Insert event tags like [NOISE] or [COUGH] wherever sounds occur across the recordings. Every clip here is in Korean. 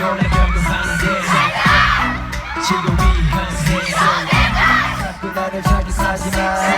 결국 하는데 지금 위험해 자꾸 나를 자기 사지마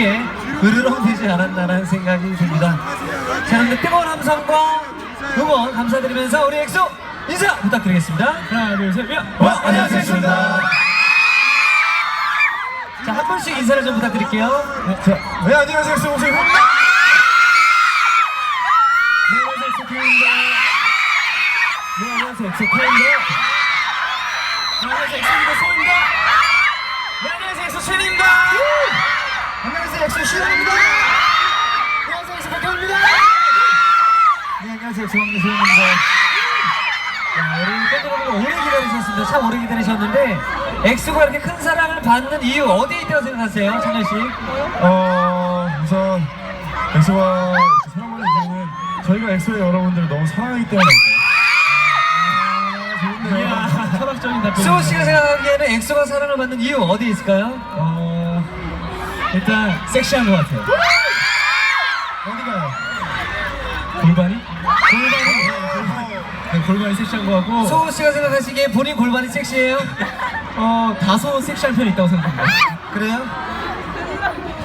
함께 으르렁 되지 않았나라는 생각이 듭니다. 자, 여러분들 뜨거운 함성과 응원 감사드리면서 우리 엑소 인사 부탁드리겠습니다. 하나, 둘, 셋, 야! 어, 안녕하세요, 엑소입니다. 자, 한 분씩 인사를 좀 부탁드릴게요. 네, 자, 네 안녕하세요 엑소 봅니다 네, 안녕하세요, 엑소 K입니다. 네, 안녕하세요, 엑소. 네, 엑소입니다, 소입니다. 네, 안녕하세요, 엑소 쉔입니다. 안녕하세요, 엑소 시원입니다. 안녕하세요, 백현입니다. 네, 안녕하세요, 소입니다. 자, 우리 팬 여러분 오래 기다리셨습니다. 참 오래 기다리셨는데 엑소가 이렇게 큰 사랑을 받는 이유 어디에 있다고 생각하세요, 찬열 씨? 어 우선 엑소가 이렇게 사랑받는 이유는 저희가 엑소의 여러분들을 너무 사랑하기 때문에 아, 좋은데요 철학적인 답변. 수호 씨가 생각하기에는 엑소가 사랑을 받는 이유 어디에 있을까요? 어 일단 섹시한 것 같아요 어디가요? 골반이? 골반이 네, 골반이 섹시한 것 같고 수호 씨가 생각하시기에 본인 골반이 섹시해요? 어 다소 섹시한 편이 있다고 생각합니다 그래요?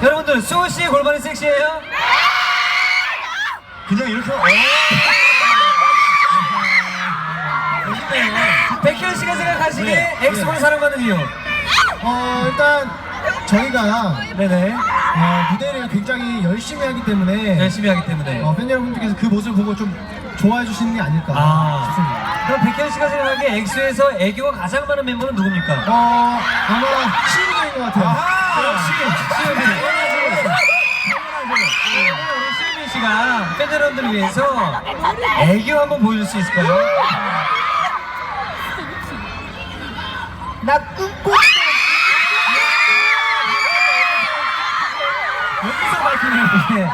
여러분들 수호 씨의 골반이 섹시해요? 그냥 이렇게 어 백현 씨가 생각하시기에 네, 엑소가 사랑받는 이유 어, 일단 저희가 네네. 어, 무대를 굉장히 열심히 하기 때문에 열심히 하기 때문에. 어, 팬 여러분들께서 그 모습을 보고 좀 좋아해 주시는 게 아닐까 아. 싶습니다. 그럼 백현 씨가 생각하기에 엑소에서 애교가 가장 많은 멤버는 누굽니까? 어, 아마 시인인 것 같아요. 역시. 우리 시우민 씨가 팬 여러분들을 위해서 애교 한번 보여줄 수 있을까요? 나 꿈꿔. 밝히네요.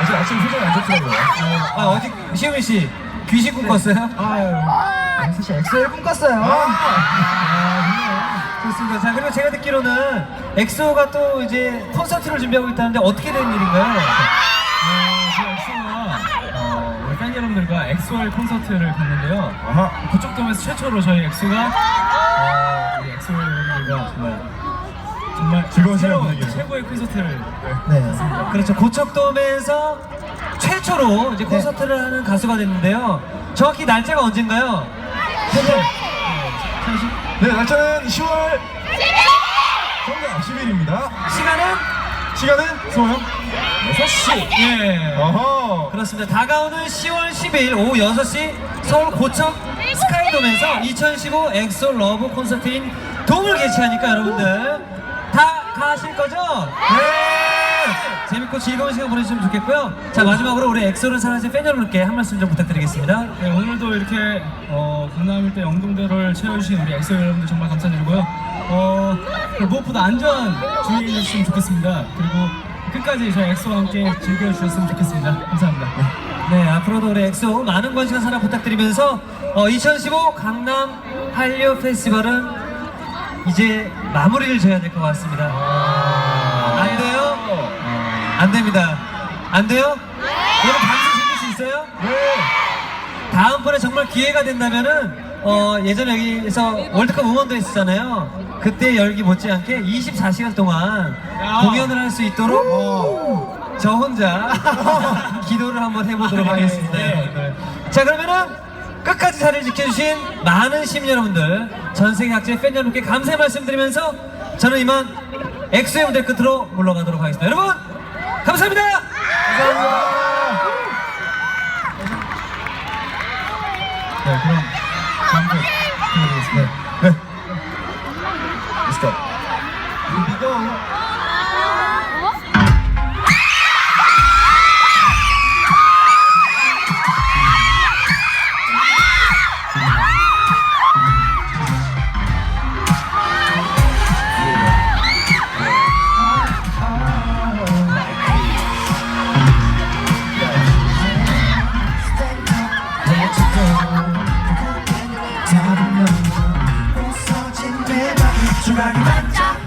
아직 아침 표정이 안 좋더라고요. 아 어디 시우민 씨 귀신 꿈꿨어요? 아유, 사실 엑소를 꿈꿨어요. 좋습니다. 자 그리고 제가 듣기로는 엑소가 또 이제 콘서트를 준비하고 있다는데 어떻게 된 일인가요? 엑소가 어, 팬 여러분들과 엑소의 콘서트를 갔는데요. 아하. 고척돔에서 최초로 저희 엑소가 어, 즐거운 시간 새로운 보내기를. 최고의 콘서트를 네. 그렇죠. 고척돔에서 최초로 이제 콘서트를 하는 가수가 됐는데요. 정확히 날짜가 언젠가요? 네, 날짜는 10월 정답 10일입니다. 시간은 시간은 소영 6시. 예. 어허. 그렇습니다. 다가오는 10월 10일 오후 6시 서울 고척 스카이돔에서 2015 엑소 러브 콘서트인 돔을 개최하니까 여러분들 다 가실 거죠? 네! 재밌고 즐거운 시간 보내주시면 좋겠고요. 자, 마지막으로 우리 엑소를 사랑하시는 팬 여러분께 한 말씀 좀 부탁드리겠습니다. 네, 오늘도 이렇게 어, 강남 일대 영동대로를 채워주신 우리 엑소 여러분들 정말 감사드리고요. 어, 무엇보다 안전 주의해 주셨으면 좋겠습니다. 그리고 끝까지 저희 엑소와 함께 즐겨주셨으면 좋겠습니다. 감사합니다. 네, 앞으로도 우리 엑소 많은 관심과 사랑 부탁드리면서 어, 2015 강남 한류 페스티벌은 이제 마무리를 져야 될 것 같습니다. 안 돼요? 안 됩니다. 안 돼요? 여러분 방송 즐길 수 있어요? 다음번에 정말 기회가 된다면은 어, 예전에 여기서 월드컵 응원도 했었잖아요. 그때 열기 못지않게 24시간 동안 공연을 할 수 있도록 저 혼자 [LAUGHS] 기도를 한번 해보도록 하겠습니다. 여러분들. 자 그러면은 끝까지 자리를 지켜주신 많은 시민 여러분들, 전 세계 각지의 팬 여러분께 감사의 말씀드리면서 저는 이만 엑소의 무대 끝으로 물러가도록 하겠습니다. 여러분 감사합니다. 네, 그럼 다음 곡 들어보겠습니다. 네. Let's go. 班长。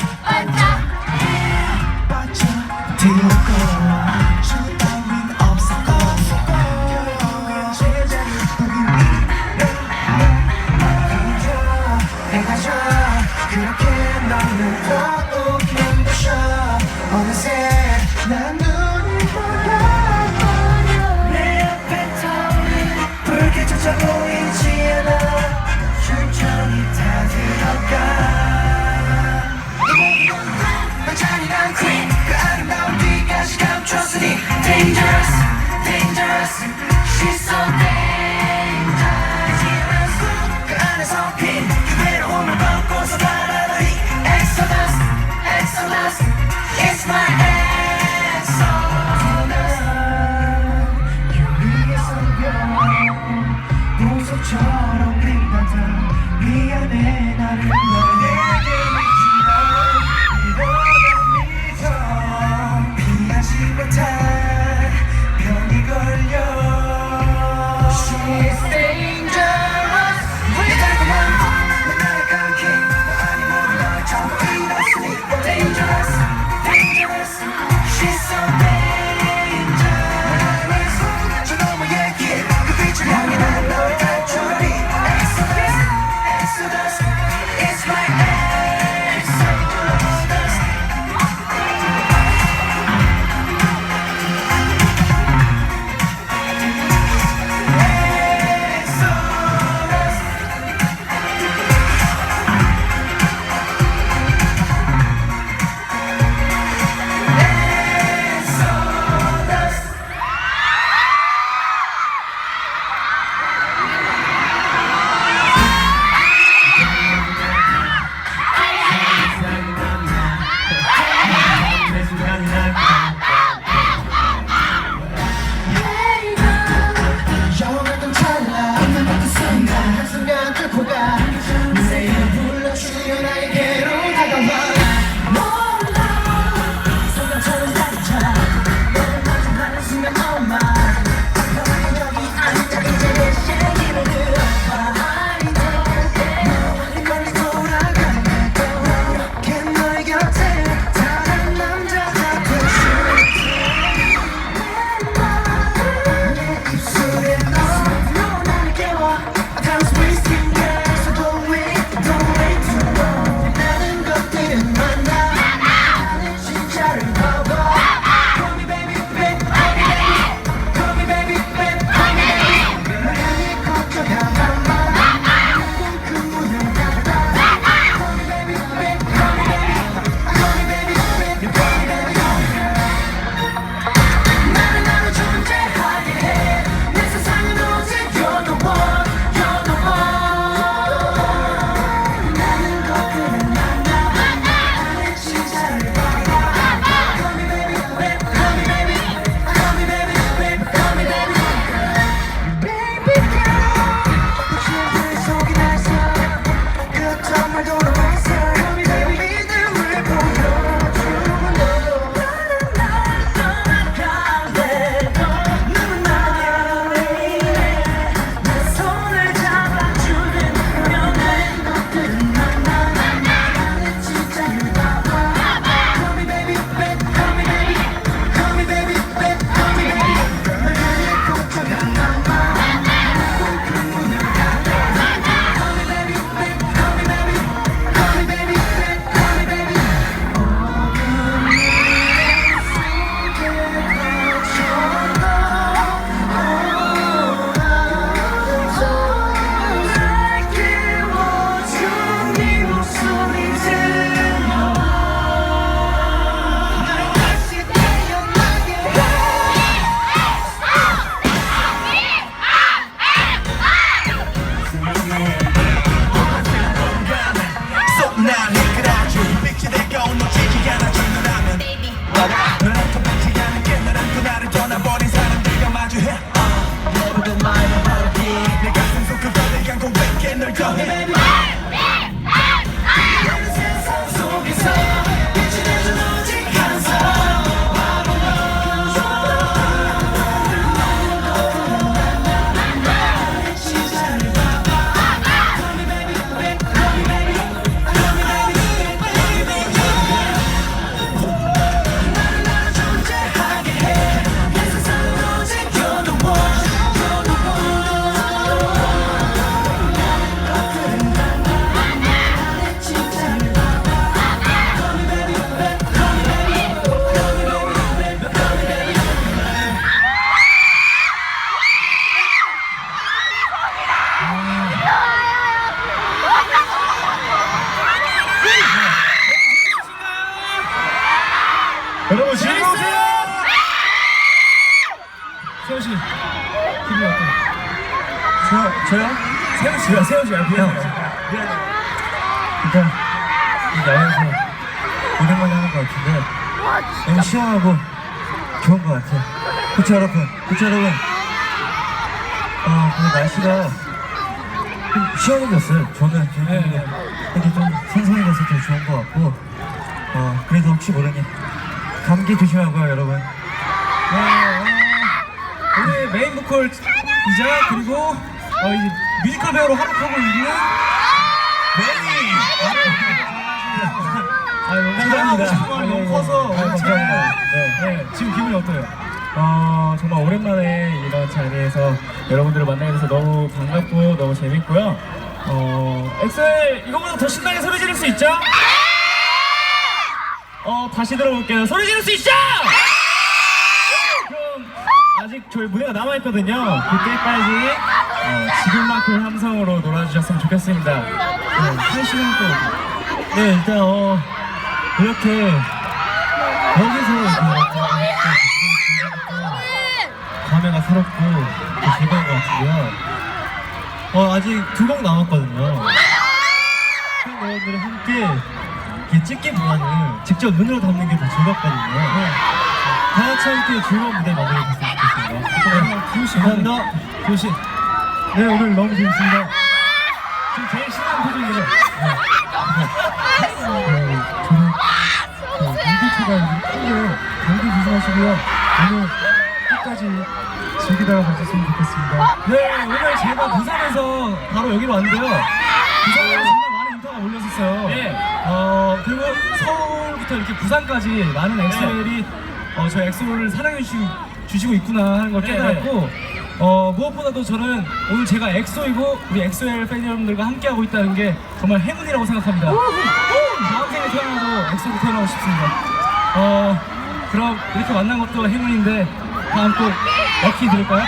Bye-bye. 너무 시원하고 좋은 것 같아요. 그쵸 여러분? 그쵸 여러분? 아 근데 날씨가 좀 시원해졌어요. 저는 개인적으로 이렇게 좀 선선해져서 더 좋은 것 같고 어 그래도 혹시 모르니 감기 조심하고요 여러분. 네, 어, 오늘 메인 보컬이자 그리고 어, 이제 뮤지컬 배우로 활약하고 있는 아, 감사합니다. 말이 너무 커서 아, 감사합니다. 네. 네, 지금 기분이 어때요? 어, 정말 오랜만에 이런 자리에서 여러분들을 만나게 돼서 너무 반갑고 너무 재밌고요. 어, 엑셀 이거보다 더 신나게 소리 지를 수 있죠? 어, 다시 들어볼게요. 소리 지를 수 있죠? 그럼 아직 저희 무대가 남아있거든요. 그때까지 어, 지금만큼 함성으로 놀아주셨으면 좋겠습니다. 네, 한 시간 또. 네, 일단 어, 이렇게 여기서 감회가 새롭고 또 즐거운 것 같고요. 어, 아직 두 곡 남았거든요. 팬 여러분들이 함께 이렇게 찍기보다는 직접 눈으로 담는 게 더 즐겁거든요. 다 같이 함께 즐거운 무대 만들어줬으면 좋겠습니다. 씨, 감사합니다. 씨. 네, 오늘 너무 재밌습니다. 지금 제일 신나는 표정이죠? 공기차가 큰데 감기 조심하시고요. 오늘 끝까지 즐기다가 가셨으면 좋겠습니다. 네, 오늘 제가 부산에서 바로 여기로 왔는데요. 부산에서 정말 많은 인파가 몰렸었어요. 네. 어, 그리고 서울부터 이렇게 부산까지 많은 엑소엘이 어, 저희 엑소를 사랑해 주시, 주시고 있구나 하는 걸 네, 깨달았고, 어, 무엇보다도 저는 오늘 제가 엑소이고 우리 엑소엘 팬 여러분들과 함께하고 있다는 게 정말 행운이라고 생각합니다. 다음 생에 태어나도 엑소로 태어나고 싶습니다. 어, 그럼 이렇게 만난 것도 행운인데 다음 또 럭키 들을까요?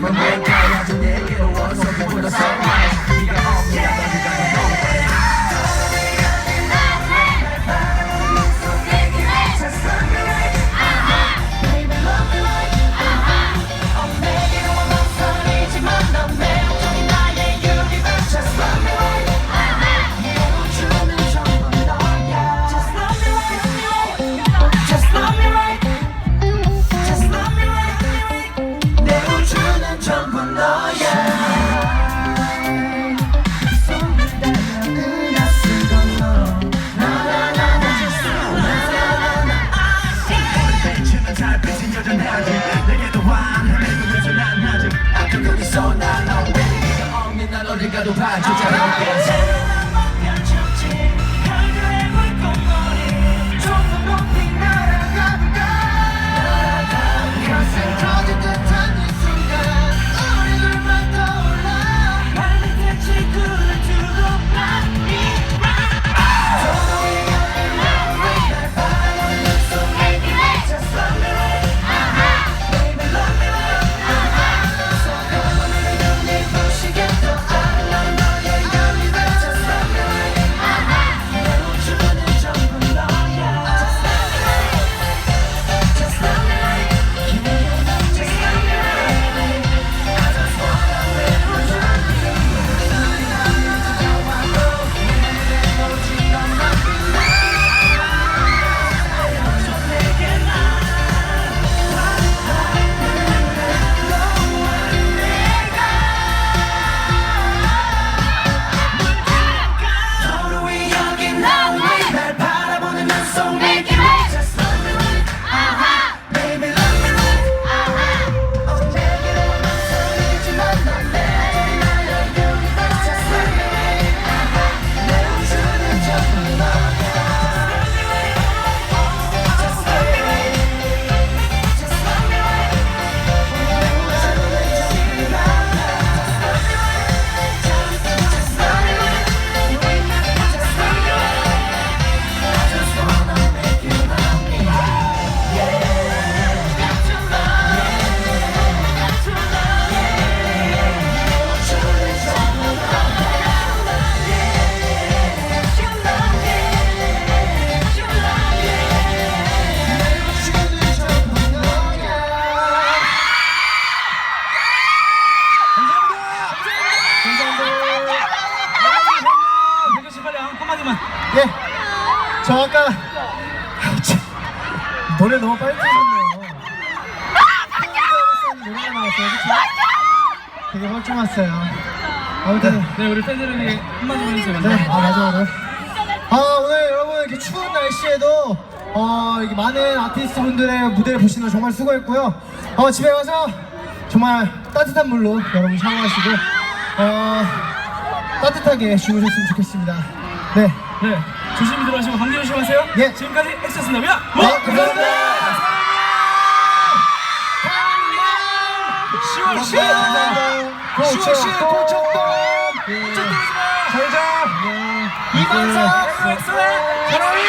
신비로운 느낌은 뭘 아껴 거기서 난 already 없는 난 어딜 가도 봐주잖 되게 멀쩡했어요. 아무튼 네 우리 팬들에게 한마디만 해주세요. 네, 아 맞아 오늘. 아 오늘 여러분 이렇게 추운 날씨에도 어 이렇게 많은 아티스트 분들의 무대를 보시는 거 정말 수고했고요. 어 집에 가서 정말 따뜻한 물로 여러분 샤워하시고 어 따뜻하게 주무셨으면 좋겠습니다. 네. 네 조심히 들어가시고 감기 조심하세요. 예. 지금까지 엑소스입니다. 네, 감사합니다. 10월 10일. 고칠 고척동 잘자 이만석 엑소엑소의 사랑해